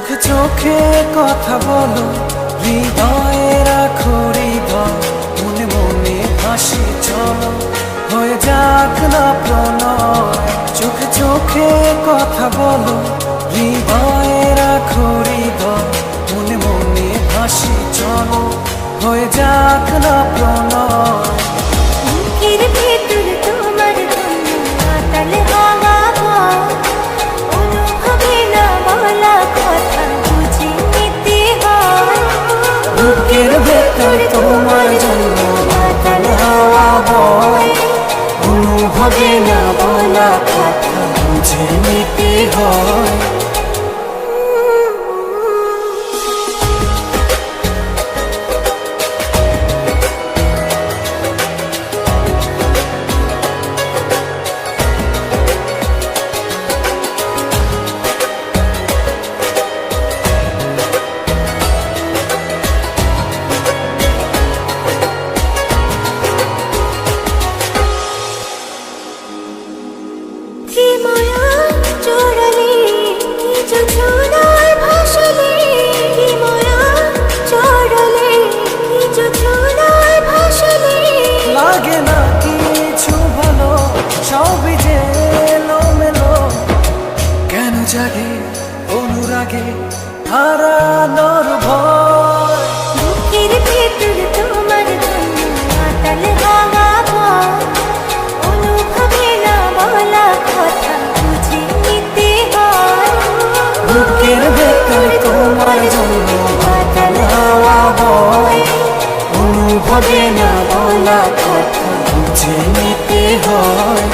চোখে চোখে কথা বলো, হৃদয়ে রাখো হৃদয়, মনে মনে হাসি চলো। হয়ে যাক না প্রণয়, চোখে চোখে কথা বলো অনুভবে না বলা কথা। বুঝে নিতে হয়। বুকের তোমার জন্য। অনুভবে না বলা কথা হয়।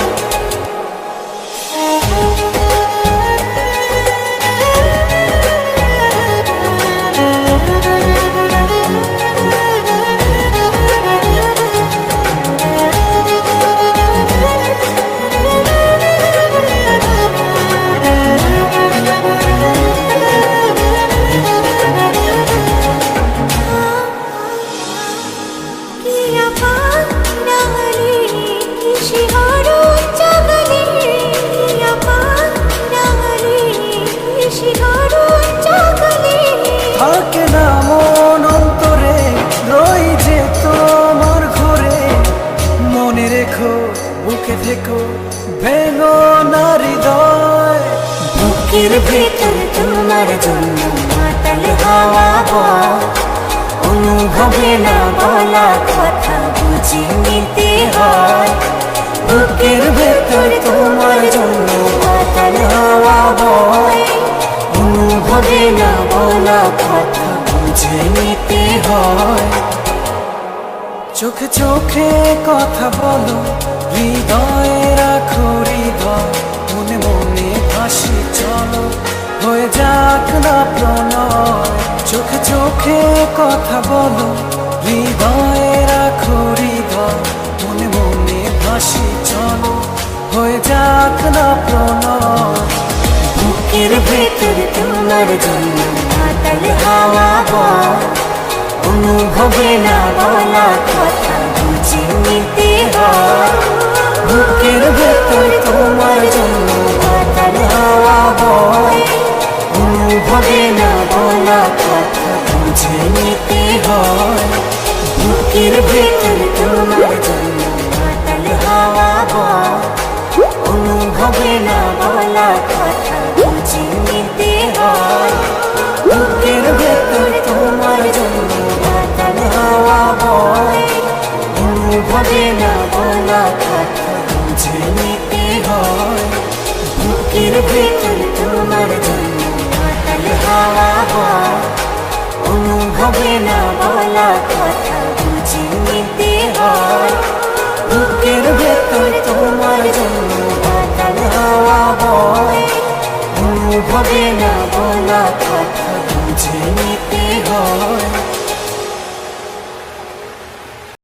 বুকের ভেতর তোমার জন্য মাতাল হাওয়া। অনুভবে না বলা কথা বুঝে নিতে হয়। বুকের ভেতর তোমার জন্য মাতাল হাওয়া বয় অনুভবে না বলা কথা বুঝে নিতে হয়। চোখে চোখে কথা বলো, হৃদয়ে রাখো হৃদয়। না প্রণয় চোখে চোখে কথা বলো, হৃদয়ে রাখো হৃদয়। মনে মনে ভাসি, চলো, হয়ে যাক না প্রণয় বুকের ভেতর তোমার জন্য মাতাল হাওয়া বয় অনুভবে না বলা কথা, বুঝে নিতে হয়। বুকের ভেতর তোমার জন্য হয় বুকের ভেতর তোমার জন্য বাতাল হাওয়া বয় অনুভবে না বলা কথা বুঝে নিতে হয়। বুকের ভেতর তোমার জন্য বাতাল হাওয়া বয় অনুভবে না বলা কথা বুঝে নিতে হয়। বুকের ভেতর তোমার জন্য বাতাল হাওয়া বয় অনুভবে না বলা কথা বুঝে নিতে হয়। বুকের ভেতর তোমার জন্য বাতাল